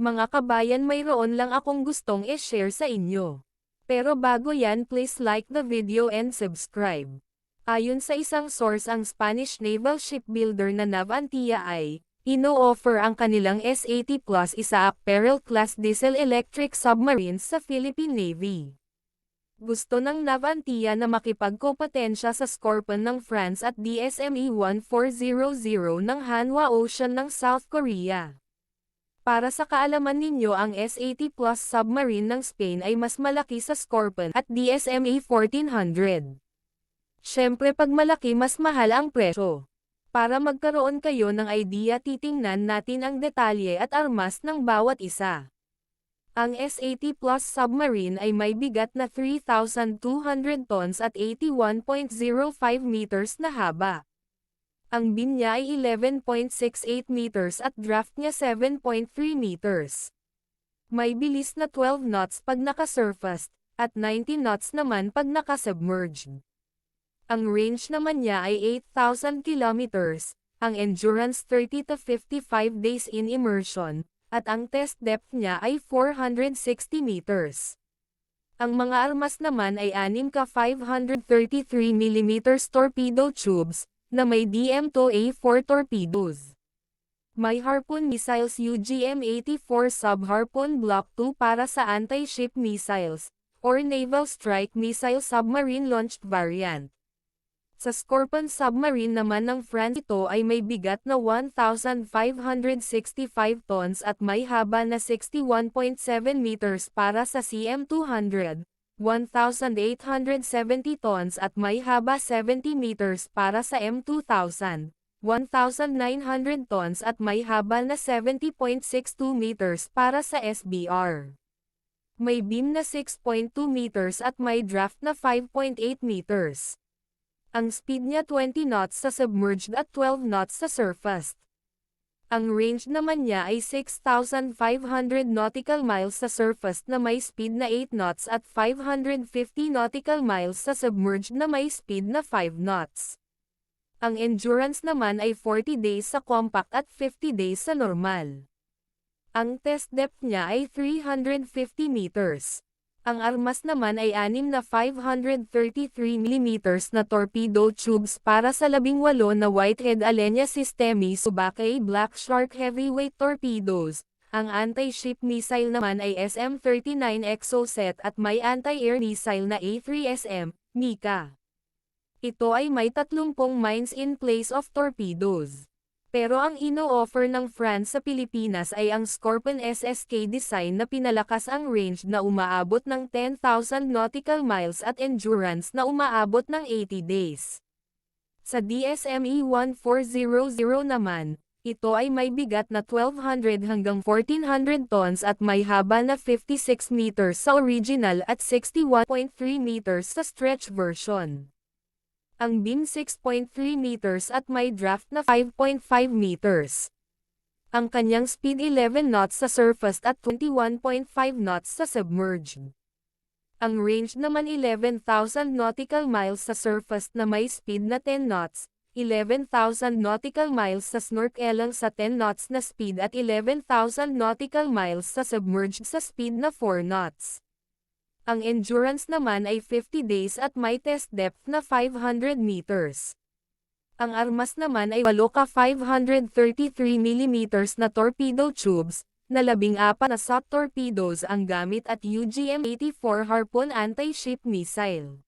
Mga kabayan mayroon lang akong gustong i-share sa inyo. Pero bago yan please like the video and subscribe. Ayon sa isang source ang Spanish naval shipbuilder na Navantia ay, ino-offer ang kanilang S-80 Plus isa Peril class diesel-electric submarines sa Philippine Navy. Gusto ng Navantia na makipagkompetensya sa Scorpion ng France at DSME 1400 ng Hanwha Ocean ng South Korea. Para sa kaalaman ninyo ang S-80 Plus submarine ng Spain ay mas malaki sa Scorpion at DSME 1400. Siyempre pag malaki mas mahal ang presyo. Para magkaroon kayo ng idea titingnan natin ang detalye at armas ng bawat isa. Ang S-80 Plus submarine ay may bigat na 3,200 tons at 81.05 meters na haba. Ang bin niya ay 11.68 meters at draft niya 7.3 meters. May bilis na 12 knots pag naka-surfaced, at 90 knots naman pag naka-submerged. Ang range naman niya ay 8,000 kilometers, ang endurance 30 to 55 days in immersion, at ang test depth niya ay 460 meters. Ang mga armas naman ay 6 ka 533mm torpedo tubes, na may DM-2A4 torpedoes. May Harpoon missiles UGM-84 Sub-Harpoon Block 2 para sa anti-ship missiles, or Naval Strike Missile Submarine Launched Variant. Sa Scorpion submarine naman ng France ito ay may bigat na 1,565 tons at may haba na 61.7 meters para sa CM200, 1,870 tons at may haba 70 meters para sa M2000, 1,900 tons at may haba na 70.62 meters para sa SBR. May beam na 6.2 meters at may draft na 5.8 meters. Ang speed niya 20 knots sa submerged at 12 knots sa surfaced. Ang range naman niya ay 6,500 nautical miles sa surface na may speed na 8 knots at 550 nautical miles sa submerged na may speed na 5 knots. Ang endurance naman ay 40 days sa compact at 50 days sa normal. Ang test depth niya ay 350 meters. Ang armas naman ay 6 na 533mm na torpedo tubes para sa 18 na Whitehead Alenia Systemi Subakay Black Shark Heavyweight Torpedoes. Ang anti-ship missile naman ay SM-39 Exocet at may anti-air missile na A3SM, Mika. Ito ay may 30 mines in place of torpedoes. Pero ang ino-offer ng France sa Pilipinas ay ang Scorpion SSK design na pinalakas ang range na umaabot ng 10,000 nautical miles at endurance na umaabot ng 80 days. Sa DSME 1400 naman, ito ay may bigat na 1,200 hanggang 1,400 tons at may haba na 56 meters sa original at 61.3 meters sa stretch version ang beam 6.3 meters at may draft na 5.5 meters. Ang kanyang speed 11 knots sa surface at 21.5 knots sa submerged. Ang range naman 11,000 nautical miles sa surface na may speed na 10 knots, 11,000 nautical miles sa snorkelang sa 10 knots na speed at 11,000 nautical miles sa submerged sa speed na 4 knots. Ang endurance naman ay 50 days at may test depth na 500 meters. Ang armas naman ay 8 ka 533mm na torpedo tubes, na 14 na SOT torpedoes ang gamit at UGM-84 Harpoon anti-ship missile.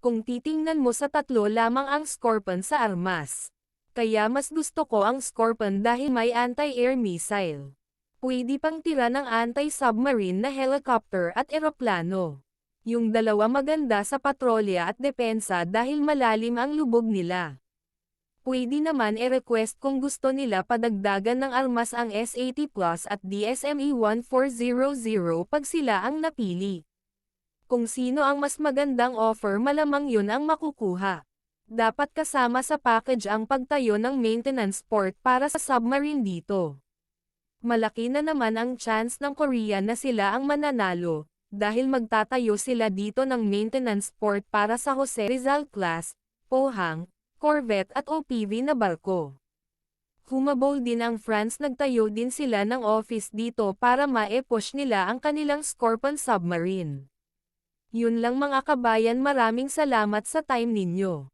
Kung titingnan mo sa tatlo lamang ang Scorpion sa armas. Kaya mas gusto ko ang Scorpion dahil may anti-air missile pwede pang tira ng anti-submarine na helicopter at eroplano. Yung dalawa maganda sa patrolya at depensa dahil malalim ang lubog nila. Pwede naman e-request kung gusto nila padagdagan ng armas ang S-80 Plus at DSME 1400 pag sila ang napili. Kung sino ang mas magandang offer malamang yun ang makukuha. Dapat kasama sa package ang pagtayo ng maintenance port para sa submarine dito malaki na naman ang chance ng Korea na sila ang mananalo, dahil magtatayo sila dito ng maintenance port para sa Jose Rizal class, Pohang, Corvette at OPV na barko. Humabol din ang France nagtayo din sila ng office dito para ma-push nila ang kanilang Scorpion submarine. Yun lang mga kabayan maraming salamat sa time ninyo.